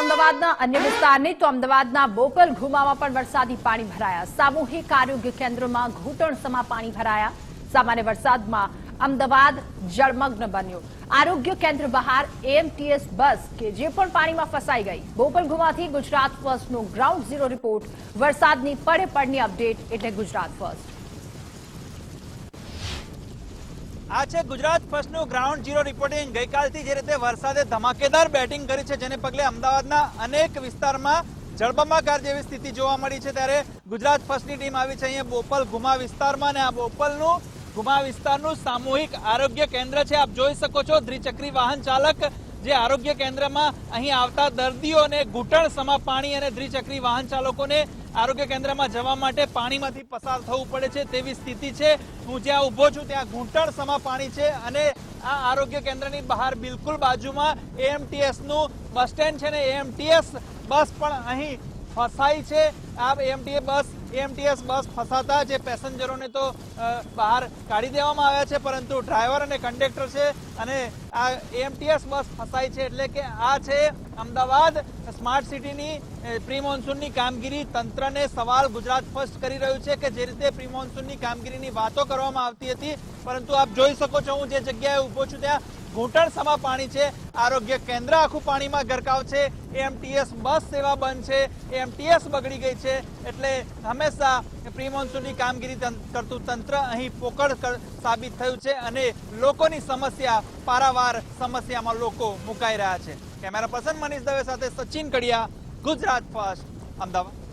અમદાવાદના અન્ય વિસ્તારની તો અમદાવાદના બોપલ ઘુમામાં પણ વરસાદી પાણી ભરાયા. સામૂહિક આરોગ્ય કેન્દ્રોમાં ઘૂંટણસમાં પાણી ભરાયા. સામાન્ય વરસાદમાં અમદાવાદ જળમગ્ન બન્યું. આરોગ્ય કેન્દ્ર બહાર એએમટીએસ બસ કે જે પણ પાણીમાં ફસાઈ ગઈ. બોપલ ઘુમાથી ગુજરાત ફર્સ્ટનો ગ્રાઉન્ડ ઝીરો રિપોર્ટ. વરસાદની પડે પડની અપડેટ એટલે ગુજરાત ફર્સ્ટ. આ છે ગુજરાત ફર્સ્ટનું ગ્રાઉન્ડ ઝીરો રિપોર્ટિંગ. ગઈકાલથી જે રીતે વરસાદે ધમાકેદાર બેટિંગ કરી છે, જેને પગલે અમદાવાદના અનેક વિસ્તારમાં જળબંબાકાર જેવી સ્થિતિ જોવા મળી છે. ત્યારે ગુજરાત ફર્સ્ટની ટીમ આવી છે. અહીંયા બોપલ ગુમા વિસ્તારમાં અને આ બોપલનું ગુમા વિસ્તારનું સામૂહિક આરોગ્ય કેન્દ્ર છે. આપ જોઈ શકો છો, દ્વિચક્રી વાહન ચાલક જે આરોગ્ય કેન્દ્રમાં અહીં આવતા દર્દીઓને ઘૂંટણ, સમા પાણી અને દ્વિચક્રી વાહન ચાલકોને આરોગ્ય કેન્દ્રમાં જવા માટે પાણીમાંથી પસાર થવું પડે છે તેવી સ્થિતિ છે. હું જ્યાં ઊભો છું ત્યાં ઘૂંટણ, સમા પાણી છે અને આ આરોગ્ય કેન્દ્રની બહાર બિલકુલ બાજુમાં એએમટીએસનું બસ સ્ટેન્ડ છે ને એએમટીએસ બસ પણ અહીં ફસાઈ છે. આ એમટીએ બસ એએમટીએસ બસ ફસાતા જે પેસેન્જરોને તો બહાર કાઢી દેવામાં આવ્યા છે, પરંતુ ડ્રાઈવર અને કંડક્ટર છે અને આ એએમટીએસ બસ ફસાઈ છે એટલે કે આ છે અમદાવાદ સ્માર્ટ સિટીની પ્રી મોન્સૂનની કામગીરી. તંત્રને સવાલ ગુજરાત ફર્સ્ટ કરી રહ્યું છે કે જે રીતે પ્રી મોન્સૂનની કામગીરીની વાતો કરવામાં આવતી હતી. પરંતુ આપ જોઈ શકો છો, હું જે જગ્યાએ ઊભો છું ત્યાં ઘૂંટણ સમા પાણી છે. આરોગ્ય કેન્દ્ર આખું પાણીમાં ગરકાવ છે. એમટીએસ બસ સેવા બંધ છે. એમટીએસ બગડી ગઈ છે. એટલે હંમેશા પ્રી મોન્સૂનની કામગીરી કરતું તંત્ર અહીં પોકળ સાબિત થયું છે અને લોકોની સમસ્યા, પારાવાર સમસ્યામાં લોકો મુકાઈ રહ્યા છે. કેમેરા પર્સન મનીષ દવે સાથે સચિન કડિયા, ગુજરાત ફર્સ્ટ, અમદાવાદ.